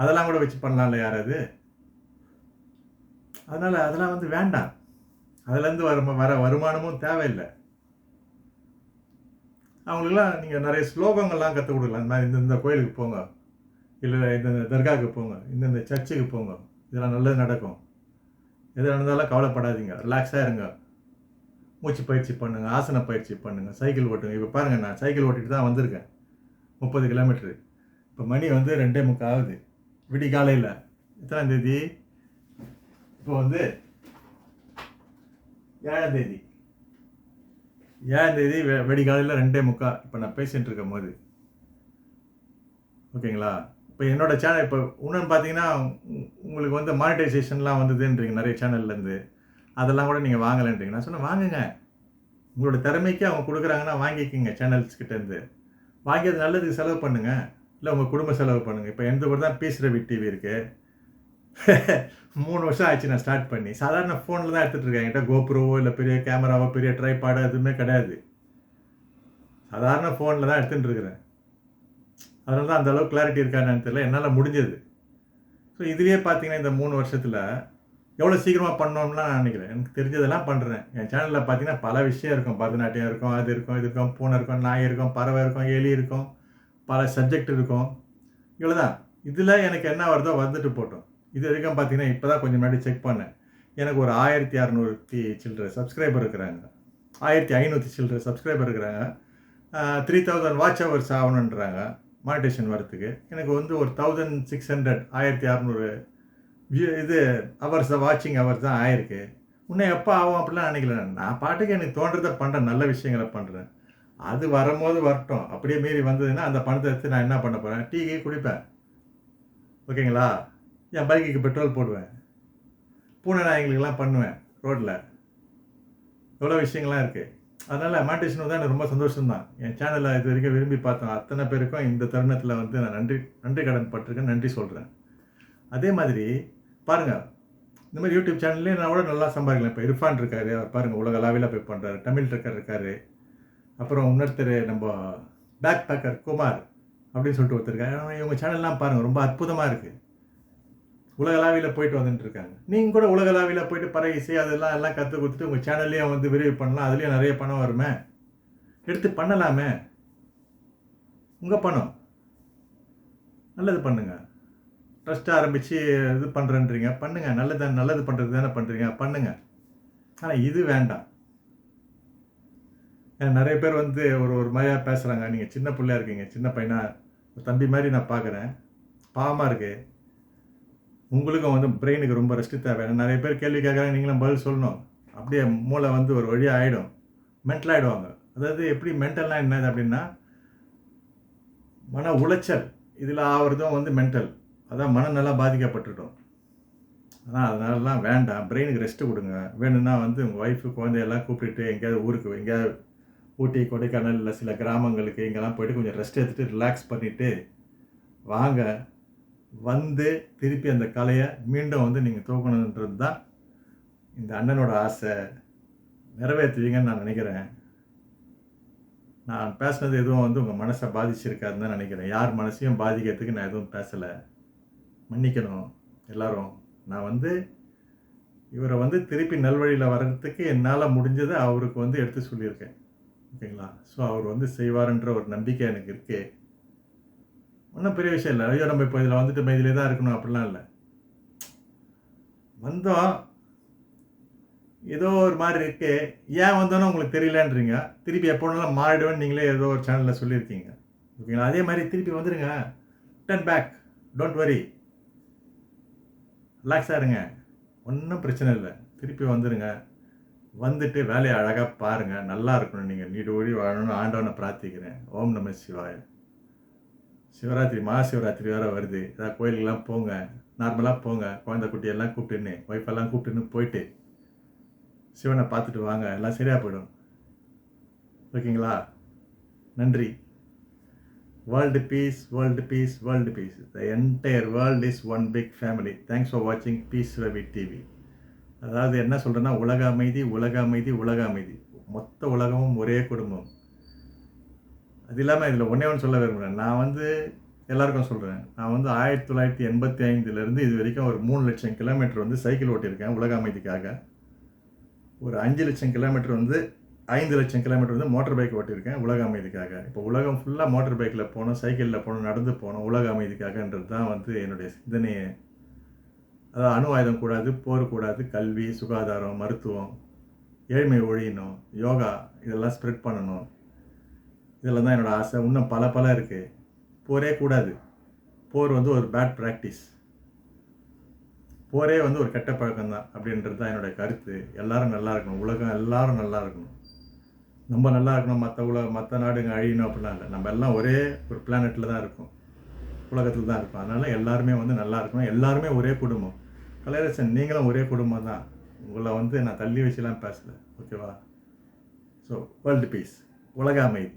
அதெல்லாம் கூட வச்சு பண்ணலாம்ல யாராவது அதனால் அதெல்லாம் வந்து வேண்டாம். அதுலேருந்து வர வர வருமானமும் தேவையில்லை. அவங்களுக்குலாம் நீங்கள் நிறைய ஸ்லோகங்கள்லாம் கற்றுக் கொடுக்கலாம். இந்த மாதிரி இந்த இந்த கோயிலுக்கு போங்க. இல்லை இந்த தர்காவுக்கு போங்க. இந்தந்த சர்ச்சுக்கு போங்க. இதெல்லாம் நல்லது நடக்கும். எது நடந்தாலும் கவலைப்படாதீங்க. ரிலாக்ஸாக இருங்க. மூச்சு பயிற்சி பண்ணுங்கள் ஆசன பயிற்சி பண்ணுங்கள் சைக்கிள் ஓட்டுங்க. இப்போ பாருங்கள் நான் சைக்கிள் ஓட்டிகிட்டு தான் வந்திருக்கேன். முப்பது கிலோமீட்ரு இப்போ மணி வந்து ரெண்டே முக்கால் ஆகுது. விடிகாலையில். எத்தனாம் தேதி? இப்போ வந்து ஏழாம் தேதி. ஏழாம் தேதி வெ வெடிகாலையில் ரெண்டே முக்கா இப்போ நான் பேசிகிட்டு இருக்கும் போது. ஓகேங்களா? இப்போ என்னோடய சேனல் இப்போ இன்னொன்று பார்த்தீங்கன்னா உங்களுக்கு வந்து மானிட்டைசேஷன்லாம் வந்ததுன்றீங்க நிறைய சேனல்லேருந்து அதெல்லாம் கூட நீங்கள் வாங்கலைன்றீங்க. நான் சொன்னேன் வாங்குங்க. உங்களோட திறமைக்கு அவங்க கொடுக்குறாங்கன்னா வாங்கிக்கோங்க சேனல்ஸ் கிட்டேருந்து வாங்கி அது நல்லதுக்கு செலவு பண்ணுங்கள் இல்லை உங்கள் குடும்ப செலவு பண்ணுங்கள் இப்போ எந்த ஒரு தான் பீஸ் ரவி டிவி இருக்குது மூணு வருஷம் ஆச்சு நான் ஸ்டார்ட் பண்ணி. சாதாரண ஃபோனில் தான் எடுத்துகிட்டு இருக்கேன். என்கிட்ட கோப்ரோவோ இல்லை பெரிய கேமராவோ பெரிய ட்ரைபாடோ எதுவுமே கிடையாது. சாதாரண ஃபோனில் தான் எடுத்துகிட்டு இருக்கிறேன். அதனால தான் அந்தளவு கிளாரிட்டி இருக்கான்னு தெரியல. என்னால் முடிஞ்சது. ஸோ இதுலேயே பார்த்தீங்கன்னா இந்த மூணு வருஷத்தில் எவ்வளோ சீக்கிரமாக பண்ணோம்னா நான் நினைக்கிறேன். எனக்கு தெரிஞ்சதெல்லாம் பண்ணுறேன் என் சேனலில் பார்த்தீங்கன்னா பல விஷயம் இருக்கும். பரதநாட்டியம் இருக்கும் அது இருக்கும் இது இருக்கும் பூனை இருக்கும் நாய் இருக்கும் பறவை இருக்கும் எலி இருக்கும். பல சப்ஜெக்ட் இருக்கும். இவ்வளோ தான் இதில் எனக்கு என்ன வருதோ வந்துட்டு போட்டோம். இது வரைக்கும் பார்த்தீங்கன்னா இப்போ தான் கொஞ்சம் முன்னாடி செக் பண்ணேன். எனக்கு ஒரு ஆயிரத்தி அறநூற்றி சில்லற சப்ஸ்கிரைபர் இருக்கிறாங்க. ஆயிரத்தி ஐநூற்றி சில்லற சப்ஸ்கிரைபர் இருக்கிறாங்க. த்ரீ தௌசண்ட் வாட்ச் ஹவர்ஸ் ஆகணுன்றாங்க மானிட்டேஷன் வரத்துக்கு எனக்கு வந்து ஒரு தௌசண்ட் சிக்ஸ் ஹண்ட்ரட் ஆயிரத்தி அறநூறு வியூ இது ஹவர்ஸ் வாட்சிங் ஹவர்ஸ் தான் ஆயிருக்கு. இன்னும் எப்போ ஆகும் அப்படிலாம் நினைக்கல. நான் பாட்டுக்கு எனக்கு தோன்றதை பண்ணுறேன் நல்ல விஷயங்களை பண்ணுறேன் அது வரும்போது வரட்டும். அப்படியே மீறி வந்ததுன்னா அந்த பணத்தை எடுத்து நான் என்ன பண்ண போகிறேன் டீ கீ குடிப்பேன். ஓகேங்களா? என் பைக்குக்கு பெட்ரோல் போடுவேன். பூனை நாய்களுக்கெல்லாம் பண்ணுவேன் ரோட்டில் எவ்வளோ விஷயங்கள்லாம் இருக்குது அதனால் மாட்டிஷன் தான் எனக்கு ரொம்ப சந்தோஷம்தான். என் சேனலை இது வரைக்கும் விரும்பி பார்த்தோம் அத்தனை பேருக்கும் இந்த தருணத்தில் வந்து நான் நன்றி நன்றி கடன் பட்டிருக்கேன் நன்றி சொல்கிறேன் அதே மாதிரி பாருங்கள் இந்த மாதிரி யூடியூப் சேனல்லே நான் கூட நல்லா சம்பாதிக்கலாம். இப்போ இரஃபான் இருக்காரு அவர் பாருங்கள் உலக போய் பண்ணுறாரு தமிழ் ட்ரக்கர் இருக்காரு. அப்புறம் இன்னொருத்தர் நம்ம பேக் பேக்கர் குமார் அப்படின்னு சொல்லிட்டு ஒருத்தர் இருக்காரு இவங்க சேனல்லாம் பாருங்கள் ரொம்ப அற்புதமாக இருக்குது உலகளாவியில் போயிட்டு வந்துட்டு இருக்காங்க நீங்கள் கூட உலகளாவியில் போயிட்டு பற இசை அதெல்லாம் எல்லாம் கற்றுக் கொடுத்துட்டு உங்கள் சேனல்லையும் வந்து விரிவு பண்ணலாம். அதுலேயும் நிறைய பணம் வருமே. எடுத்து பண்ணலாமே. உங்கள் பணம். நல்லது பண்ணுங்கள் ட்ரஸ்ட் ஆரம்பித்து இது பண்ணுறேன்றீங்க பண்ணுங்கள் நல்லது நல்லது பண்ணுறது தானே பண்ணுறீங்க பண்ணுங்கள் ஆனால் இது வேண்டாம். நிறைய பேர் வந்து ஒரு ஒரு மாதிரியாக பேசுகிறாங்க நீங்கள் சின்ன பிள்ளையா இருக்கீங்க சின்ன பையனா ஒரு தம்பி மாதிரி நான் பார்க்குறேன். பாவமாக இருக்குது உங்களுக்கும் வந்து பிரெயினுக்கு ரொம்ப ரெஸ்ட் தேவை. நிறைய பேர் கேள்வி கேட்குறாங்க நீங்களும் பதில் சொல்லணும். அப்படியே மூளை வந்து ஒரு வழியாக ஆகிடும் மென்டல் ஆகிடுவாங்க அதாவது எப்படி மென்டல்னால் என்னது அப்படின்னா மன உளைச்சல். இதில் ஆகிறதும் வந்து மென்டல் அதான் மனநல பாதிக்கப்பட்டுட்டோம். ஆனால் அதனாலலாம் வேண்டாம். பிரெயினுக்கு ரெஸ்ட்டு கொடுங்க. வேணும்னா வந்து உங்கள் ஒய்ஃபு குழந்தையெல்லாம் கூப்பிட்டுட்டு எங்கேயாவது ஊருக்கு எங்கேயாவது ஊட்டி கொடைக்கானல் இல்லை சில கிராமங்களுக்கு இங்கெல்லாம் போயிட்டு கொஞ்சம் ரெஸ்ட் எடுத்துகிட்டு ரிலாக்ஸ் பண்ணிவிட்டு வாங்க. வந்து திருப்பி அந்த கலையை மீண்டும் வந்து நீங்கள் தூக்கணுன்றது தான் இந்த அண்ணனோட ஆசை. நிறைவேற்றுவீங்கன்னு நான் நினைக்கிறேன். நான் பேசுனது எதுவும் வந்து உங்கள் மனசை பாதிச்சிருக்காதுன்னு தான் நினைக்கிறேன். யார் மனசையும் பாதிக்கிறதுக்கு நான் எதுவும் பேசலை. மன்னிக்கணும் எல்லோரும். நான் வந்து இவரை வந்து திருப்பி நல்வழியில் வர்றதுக்கு என்னால் முடிஞ்சதை அவருக்கு வந்து எடுத்து சொல்லியிருக்கேன். ஓகேங்களா? ஸோ அவர் வந்து செய்வாருன்ற ஒரு நம்பிக்கை எனக்கு இருக்குது ஒன்றும் பெரிய விஷயம் இல்லை. ஐயோ நம்ம இப்போ இதில் வந்துட்டு இதிலே தான் இருக்கணும் அப்படிலாம் இல்லை. வந்தோம் ஏதோ ஒரு மாதிரி இருக்கு. ஏன் வந்தோன்னு உங்களுக்கு தெரியலன்றீங்க. திருப்பி எப்போனாலும் மாறிடுவேன்னு நீங்களே ஏதோ ஒரு சேனலில் சொல்லியிருக்கீங்க. ஓகேங்களா? அதே மாதிரி திருப்பி வந்துடுங்க டர்ன் பேக் டோன்ட் வரி ரிலாக்ஸாக இருங்க. ஒன்றும் பிரச்சனை இல்லை. திருப்பி வந்துடுங்க வந்துட்டு வேலையை அழகாக பாருங்கள் நல்லா இருக்கணும் நீங்கள் நீடு ஒழி வாழணும்னு ஆண்டவனை பிரார்த்திக்கிறேன். ஓம் நம சிவாய. சிவராத்திரி மகாசிவராத்திரி வேறு வருது. ஏதாவது கோயிலுக்கெல்லாம் போங்க. நார்மலாக போங்க. குழந்தை குட்டியெல்லாம் கூப்பிட்டுன்னு ஒய்ஃபெல்லாம் கூப்பிட்டுன்னு போயிட்டு சிவனை பார்த்துட்டு வாங்க. எல்லாம் சரியாக போயிடும். ஓகேங்களா? நன்றி. World peace world peace world peace the entire world is one big family thanks for வாட்சிங் பீஸ் ரவி டிவி அதாவது என்ன சொல்கிறேன்னா உலக அமைதி உலக அமைதி உலக அமைதி. மொத்த உலகமும் ஒரே குடும்பம். அது இல்லாமல் இதில் ஒன்றே ஒன்று சொல்ல விரும்புகிறேன் நான் வந்து எல்லாருக்கும் சொல்கிறேன் நான் வந்து ஆயிரத்தி தொள்ளாயிரத்தி எண்பத்தி ஐந்துலேருந்து இது வரைக்கும் ஒரு மூணு லட்சம் கிலோமீட்டர் வந்து சைக்கிள் ஓட்டியிருக்கேன் உலக அமைதிக்காக. ஒரு அஞ்சு லட்சம் கிலோமீட்டர் வந்து ஐந்து லட்சம் கிலோமீட்டர் வந்து மோட்டர் பைக் ஓட்டியிருக்கேன் உலக அமைதிக்காக. இப்போ உலகம் ஃபுல்லாக மோட்டர் பைக்கில் போனோம் சைக்கிளில் போகணும் நடந்து போனோம் உலக அமைதிக்காகன்றது தான் வந்து என்னுடைய சிந்தனையை. அதாவது அணு ஆயுதம் கூடாது போர் கூடாது கல்வி சுகாதாரம் மருத்துவம் ஏழ்மை ஒழியணும் யோகா இதெல்லாம் ஸ்ப்ரெட் பண்ணணும். இதெல்லாம் தான் என்னோடய ஆசை. இன்னும் பல பல இருக்குது போரே கூடாது. போர் வந்து ஒரு பேட் ப்ராக்டிஸ் போரே வந்து ஒரு கெட்ட பழக்கம் தான் அப்படின்றது தான் என்னுடைய கருத்து. எல்லாரும் நல்லா இருக்கணும். உலகம் எல்லாரும் நல்லா இருக்கணும். நம்ம நல்லா இருக்கணும். மற்ற உலக மற்ற நாடுங்க அழியணும் அப்படிலாம் இல்லை. நம்ம எல்லாம் ஒரே ஒரு பிளானெட்டில் தான் இருக்கும். உலகத்தில் தான் இருக்கும். அதனால் எல்லாருமே வந்து நல்லா இருக்கணும். எல்லாருமே ஒரே குடும்பம். கலையரசன் நீங்களும் ஒரே குடும்பம் தான். உங்களை வந்து நான் தள்ளி வச்சுலாம் பேசலை. ஓகேவா ஸோ வேர்ல்டு பீஸ் உலக அமைதி.